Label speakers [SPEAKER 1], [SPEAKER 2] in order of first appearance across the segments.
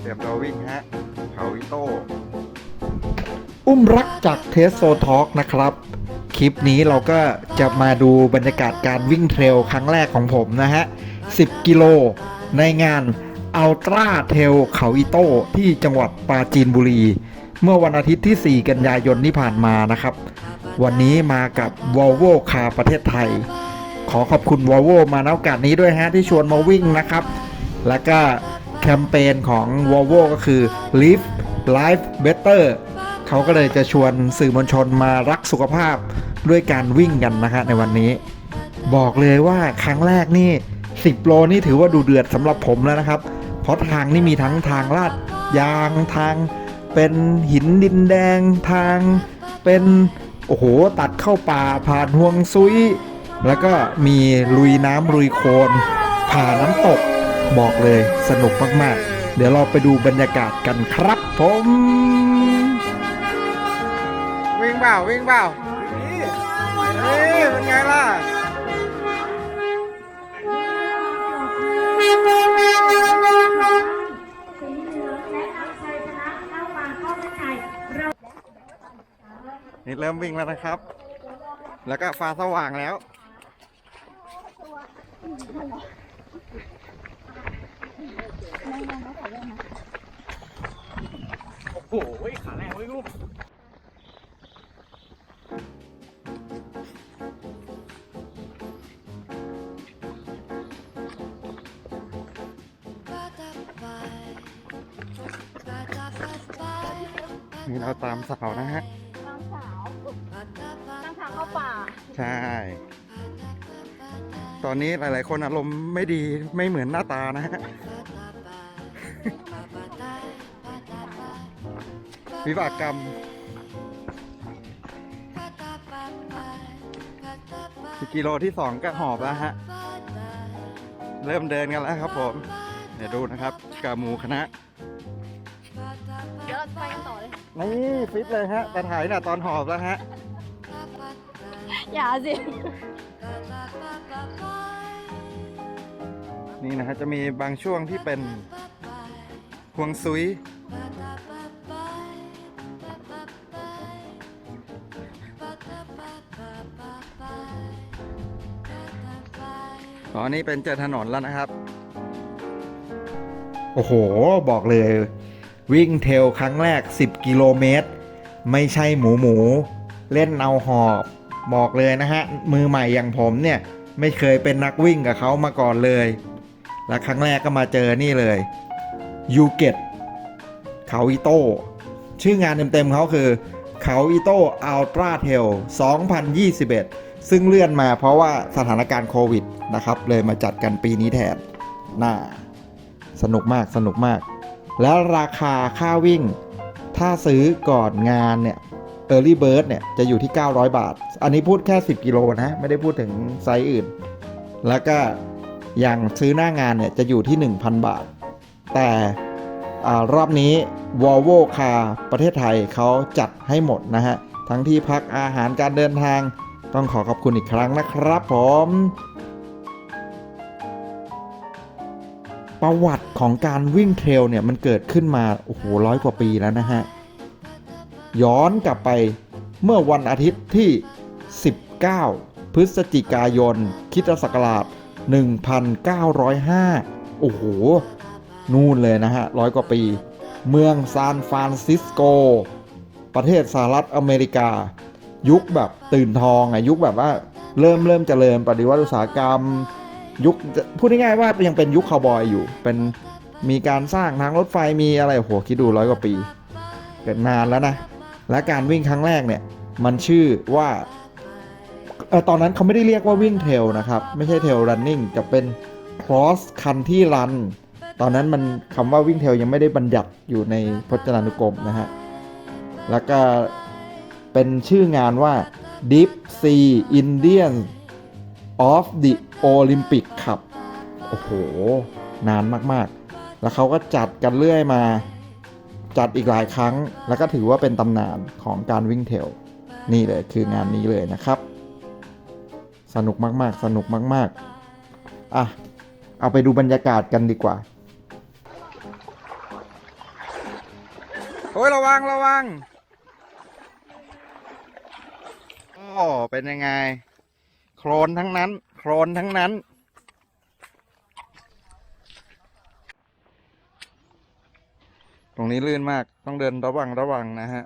[SPEAKER 1] เตรียมตัววิ่งฮะเขาอิโต้
[SPEAKER 2] อุ้มรักจากเทสโซทอ k นะครับ คลิปนี้เราก็จะมาดูบรรยากาศการวิ่งเทรลครั้งแรกของผมนะฮะ 10 กิโลในงานอัลตร้าเทลเขาอิโต้ที่จังหวัดปราจีนบุรี เมื่อวันอาทิตย์ที่ 4 กันยายนที่ผ่านมานะครับ วันนี้มากับ Volvo Car ประเทศไทย ขอขอบคุณ Volvo มาในโอกาสนี้ด้วยฮะที่ชวนมาวิ่งนะครับ แล้วก็ คมเปญของ Volvo ก็คือ Live Life Better เขาก็เลยจะชวนสื่อมวลชนมารักสุขภาพด้วยการวิ่งกันนะฮะในวันนี้ บอกเลยว่าครั้งแรกนี่ 10 โลนี่ถือว่าดูเดือดสำหรับผมแล้วนะครับ เพราะทางนี่มีทั้งทางลาดยางทางเป็นหินดินแดงทางเป็นโอ้โหตัดเข้าป่าผ่านห่วงซุย แล้วก็มีลุยน้ำลุยโคลนผ่าน้ำตก บอกเลยสนุกมากๆ เดี๋ยวเราไปดูบรรยากาศกันครับผม
[SPEAKER 1] วิ่งเปล่าวิ่งเปล่าเฮ้ยเป็นไงล่ะ
[SPEAKER 3] สีเหลืองและนำชัยชนะเข้ามาเข้าเส้นชัยเรา
[SPEAKER 1] นี่เริ่มวิ่งแล้วนะครับ แล้วก็ฟ้าสว่างแล้ว
[SPEAKER 4] โอ้โหขาแรงไว้ยลูก
[SPEAKER 1] นี่เราตามสาวนะฮะ
[SPEAKER 3] ตั้งทางเข้าป่า
[SPEAKER 1] ใช่ ตอนนี้หลาย ๆ คนอารมณ์ไม่ดีไม่เหมือนหน้าตานะฮะวิบากกรรม กิโลที่สองก็หอบแล้วฮะ เริ่มเดินกันแล้วครับผม เดี๋ยวดูนะครับกาหมูคณะ
[SPEAKER 3] เดี๋ยวเราไปกันต่อเลย
[SPEAKER 1] นี่ฟิตเลยฮะแต่ถ่ายน่ะตอนหอบแล้วฮะ
[SPEAKER 3] อย่าสิ
[SPEAKER 1] นี่นะฮะจะมีบางช่วงที่เป็นห่วงซุยอ๋อนี่เป็นเจอถนนแล้วนะครับ
[SPEAKER 2] โอ้โห บอกเลย วิ่งเทลครั้งแรก 10 กิโลเมตร ไม่ใช่หมูหมู เล่นเอาหอบ บอกเลยนะฮะ มือใหม่อย่างผมเนี่ย ไม่เคยเป็นนักวิ่งกับเขามาก่อนเลย และครั้งแรกก็มาเจอนี่เลยยูเกตเขาอิโต้ชื่องานเต็มๆเขาคือเขาอิโต้อัลตร้าเทล2021 ซึ่งเลื่อนมาเพราะว่าสถานการณ์โควิดนะครับ เลยมาจัดกันปีนี้แทนน่าสนุกมากสนุกมาก แล้วราคาค่าวิ่ง ถ้าซื้อก่อนงานเนี่ย Early Bird เนี่ย จะอยู่ที่ 900 บาท อันนี้พูดแค่ 10 กิโลนะ ไม่ได้พูดถึงไซส์อื่น แล้วก็ อย่างซื้อหน้างานเนี่ยจะอยู่ที่ 1,000 บาท แต่อารอบนี้ Volvo Car ประเทศไทยเขาจัดให้หมดนะฮะ ทั้งที่พักอาหารการเดินทางต้องขอขอบคุณอีกครั้งนะครับผม ประวัติของการวิ่งเทรลเนี่ยมันเกิดขึ้นมา โอ้โหร้อยกว่าปีแล้วนะฮะ ย้อนกลับไปเมื่อวันอาทิตย์ที่ 19 พฤศจิกายนคริดศักราช 1905 โอ้โห นู่นเลยนะฮะร้อยกว่าปี เมืองซานฟรานซิสโก ประเทศสหรัฐอเมริกา ยุคแบบตื่นทองอะยุคแบบว่าเริ่มเริ่มเจริญปฏิวัติอุตสาหกรรม ยุคพูดง่ายๆว่ายังเป็นยุคคาวบอยอยู่ เป็นมีการสร้างทางรถไฟมีอะไรโหคิดดูร้อยกว่าปี เกิดนานแล้วนะ และการวิ่งครั้งแรกเนี่ย มันชื่อว่า ตอนนั้นเขาไม่ได้เรียกว่าวิ่งเทลนะครับ ไม่ใช่เทล running จะเป็น cross country run ตอนนั้นมันคำว่าวิ่งเทลยังไม่ได้บัญญัติอยู่ในพจนานุกรมนะฮะ แล้วก็เป็นชื่องานว่า Deep Sea Indian of the Olympic Cup โอ้โห นานมากๆ แล้วเขาก็จัดกันเรื่อยมา จัดอีกหลายครั้ง แล้วก็ถือว่าเป็นตำนานของการวิ่งเทล นี่เลยคืองานนี้เลยนะครับ สนุกมาก ๆ สนุกมาก ๆ อะ เอาไปดูบรรยากาศกันดีกว่าอ้ยระวังระวังโอ้เป็นยังไง โครนทั้งนั้น โครนทั้งนั้น ตรงนี้ลื่นมากต้องเดินระวังระวังนะฮะ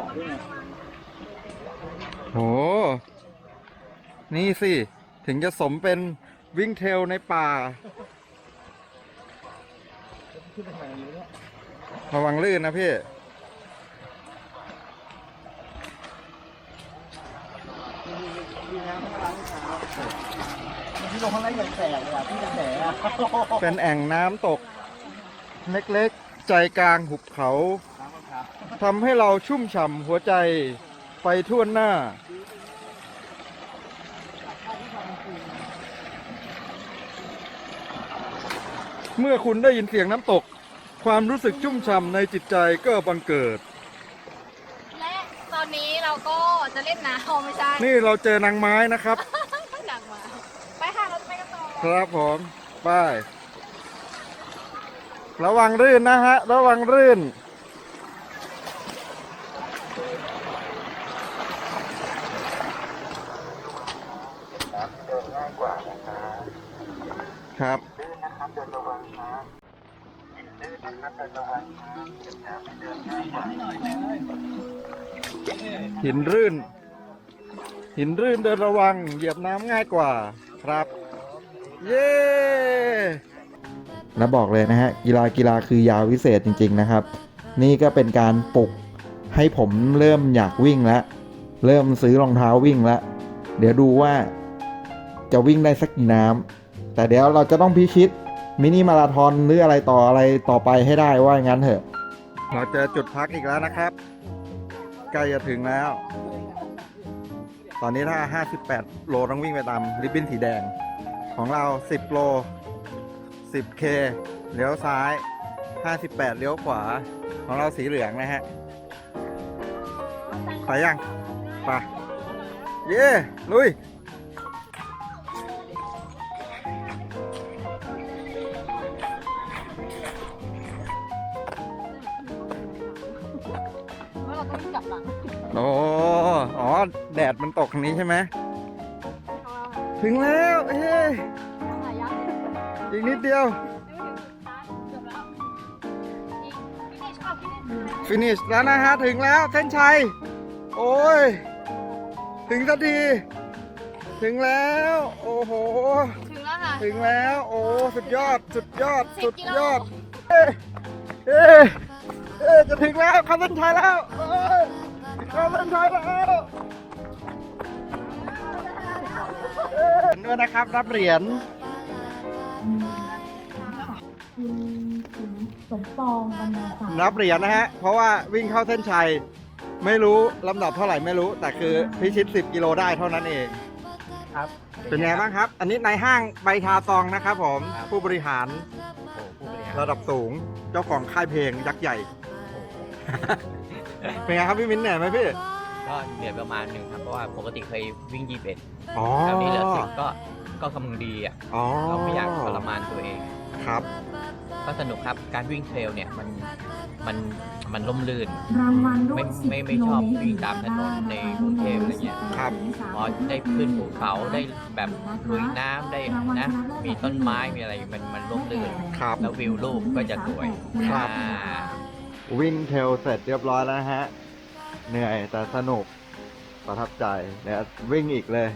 [SPEAKER 4] อนนี้มีอะไรให้เกาะด้วยไง
[SPEAKER 2] โห นี่สิ ถึงจะสมเป็นวิ่งเทรลในป่า
[SPEAKER 4] ขึ้นไปทางนี้เนี่ย
[SPEAKER 2] ระวังลื่นนะพี่
[SPEAKER 4] ดีนะไม่ล้างเท้ามันที่ลงข้างในอย่างแสบเลยอะที่เป็นแผลอะ
[SPEAKER 2] เป็นแอ่งน้ำตก เล็กๆ ใจกลางหุบเขา
[SPEAKER 4] ล้างรองเท้า
[SPEAKER 2] ทำให้เราชุ่มฉ่ำหัวใจไปทั่วหน้า เมื่อคุณได้ยินเสียงน้ำตก ความรู้สึกชุ่มฉ่ำในจิตใจก็บังเกิด
[SPEAKER 1] และตอนนี้เราก็จะเล่นน้ำไม่ใช่
[SPEAKER 2] นี่เราเจอนางไม้นะครับ
[SPEAKER 1] หนักมาไปค่ะเราจะไปกันต่อ
[SPEAKER 2] ครับผมไป้ายระวังรื่น นะฮะระวังรื่นครับหินรื่น หินรื่นเดินระวัง เหยียบน้ำง่ายกว่าครับ เย้
[SPEAKER 5] แล้วบอกเลยนะฮะกีฬากีฬาคือยาวิเศษจริง ๆ นะครับ นี่ก็เป็นการปลุก ให้ผมเริ่มอยากวิ่งแล้ว เริ่มซื้อรองเท้าวิ่งแล้ว เดี๋ยวดูว่าจะวิ่งได้สักกี่น้ำแต่เดี๋ยวเราจะต้องพิชิตมินิมาราธอนหรืออะไรต่ออะไรต่อไปให้ได้ว่าอย่างนั้นเถอะ
[SPEAKER 2] เราเจอจุดพักอีกแล้วนะครับ ใกล้จะถึงแล้ว ตอนนี้ถ้า 58 โลต้องวิ่งไปตามริบบิ้นสีแดง ของเรา 10 โล 10K เลี้ยวซ้าย 58 เลี้ยวขวา ของเราสีเหลืองนะฮะ ไปยังไปเย้ลุย
[SPEAKER 1] แล้วเราต้องกลับหลัง
[SPEAKER 2] โอ้อ๋อ แดดมันตกทางนี้ใช่ไหม ถึงแล้วเอ้ย
[SPEAKER 1] ต้องหายักษ์
[SPEAKER 2] อีกนิดเดียว
[SPEAKER 1] ไม่ถึงสุดท้ายเกือบแล้วอีกฟินิชเอาฟินิช
[SPEAKER 2] ฟินิชแล้วนะฮะ ถึงแล้วเส้นชัย โอ้ย ถึงสักที ถึงแล้ว โอ้โห
[SPEAKER 1] ถึงแล้วค่ะ
[SPEAKER 2] ถึงแล้ว โอ้ สุดยอด สุดยอด
[SPEAKER 1] สิ
[SPEAKER 2] สุ
[SPEAKER 1] บ
[SPEAKER 2] ด
[SPEAKER 1] กิโล
[SPEAKER 2] ยอด เอ๊ะเอ๊ะเอ๊ะจะถึงแล้วเข้าเส้นชัยแล้วเอ้ยเข้าเส้นชัยแล้วเอ๊ะด้วยนะครับ รับเหรียญ
[SPEAKER 3] คุณสมปองบรรณาศักดิ์
[SPEAKER 2] นับเหรียญนะฮะ เพราะว่าวิ่งเข้าเส้นชัย ไม่รู้ลำดับเท่าไหร่ไม่รู้ แต่คือพิชิต 10 กิโลได้เท่านั้นเอง
[SPEAKER 4] ครับ
[SPEAKER 2] เป็นไงบ้างครับ อันนี้ในห้างใบชาซองนะครับผม
[SPEAKER 4] ครับ
[SPEAKER 2] ผู้บริหาร
[SPEAKER 4] โอ้ผู้บริหาร
[SPEAKER 2] ระดับสูงเจ้าของค่ายเพลงยักษ์ใหญ่ เป็นไงครับพี่มิ้นเหนื่อยไหมพี่
[SPEAKER 6] ก็เหนื่อยประมาณหนึ่งครับ เพราะว่าปกติเคยวิ่ง 21
[SPEAKER 2] อ๋อ
[SPEAKER 6] คราวนี้เหลือสิบก็ก็กำลังดีอะ
[SPEAKER 2] อ๋อ
[SPEAKER 6] เราไม่อยากทรมานตัวเอง
[SPEAKER 2] ครับ
[SPEAKER 6] ก็สนุกครับการวิ่งเทรลเนี่ยมันมันมันล่มลื่น
[SPEAKER 3] รางวัลร่ว
[SPEAKER 6] ไม่
[SPEAKER 3] ม
[SPEAKER 6] ไม่ไม่ชอบวิ่งตามถนนในกรุงเทพอะไรเงี้ย
[SPEAKER 2] ครับ
[SPEAKER 6] พอได้ขึ้นภูเขาได้แบบลุยน้ำได้นะมีต้นไม้มีอะไรมันมันร่มรื่น
[SPEAKER 2] ครับ
[SPEAKER 6] แล้ววิวรูปก็จะสวย
[SPEAKER 2] ครับ
[SPEAKER 6] อ่า
[SPEAKER 2] วิ่งเทรลเสร็จเรียบร้อยแล้วนะฮะ เหนื่อยแต่สนุกประทับใจเดี๋ยววิ่งอีกเลย